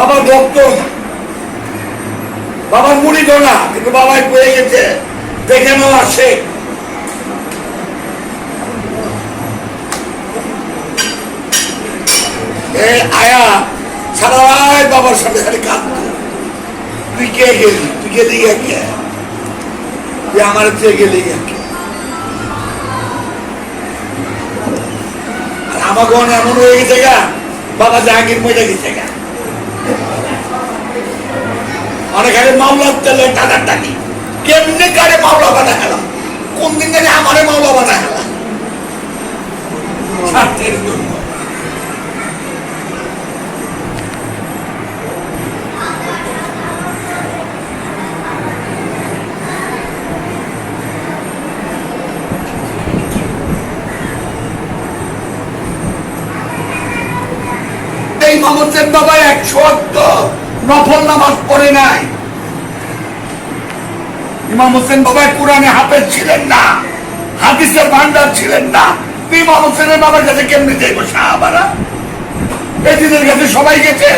বাবার ভক্ত। বাবার মুড়ি না কিন্তু বাবাই পড়ে গেছে, দেখে নাও আসে এ আয়া, সারা রাত বাবার সাথে খালি কাঁদত। তুই কে গেলি? তুই গেলি কে তুই আমার চেয়ে গেলি কে আর আমাকে এমন হয়ে গেছে গা, বাবা জাহাঙ্গীর মজা গেছে গা। অনেক আগে মামলার তেলে টাটা টানি কেমনি কারে মামলা বানা গেলাম কোন দিন জানি আমারে মামলা বানা গেলাম স্বার্থের জন্য। এই মামুদের বাবা একশো নফল নামাজ পড়ে নাই। ইমাম হোসেন বাবা কোরআনে হাফেজ ছিলেন না হাদিসের ভান্ডার ছিলেন না। ইমাম হোসেনের বাবার কাছে কেমনি যাইব সাহাবারা এদিনের কাছে সবাই গেছে।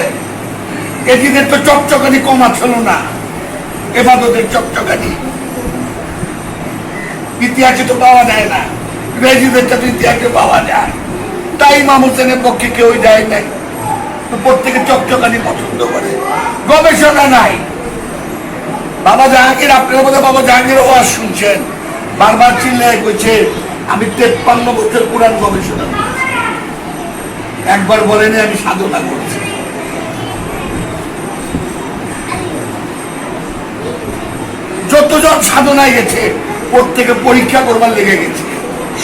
এদিনের তো চকচকানি কমা ছিল না। এবাদতের চকচকানি। ইতিহাসে তো পাওয়া যায় না। রেজিদেরটা তো ইতিহাসে পাওয়া যায়। তাই ইমাম হোসেনের পক্ষে কেউই যায় নাই। প্রত্যেকে চকচকানি পছন্দ করে। গবেষণা নাই। বাবা জাহাঙ্গীর, আপনার বাবা জাহাঙ্গীর ওয়াজ শুনছেন। বারবার চিল্লায় কইছে, আমি তেপ্পান্ন বছর গবেষণা একবার বলেনি, আমি সাধনা করেছি। যতজন সাধনায় গেছে, প্রত্যেকে পরীক্ষা করবার লেগে গেছে,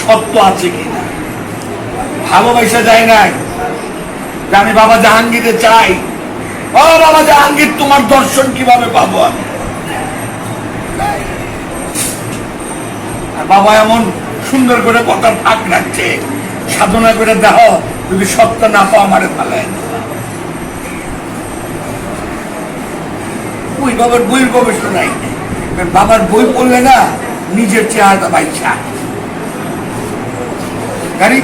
সত্য আছে কিনা? ভালোবাসা যায় নাই। আমি বাবা জাহাঙ্গীরে চাই। ও বাবা জাহাঙ্গীর, তোমার দর্শন কীভাবে পাবো আমি? বাবা এমন সুন্দর করে কথা ফাঁক রাখছে, সাধনা করে দেহ যদি সত্য না পাও আমারে ফালায় ওই বাবার বইয়ের গবেষণাই বাবার বই পড়লে না, নিজের চেহারাটা বাইছা গাড়ি?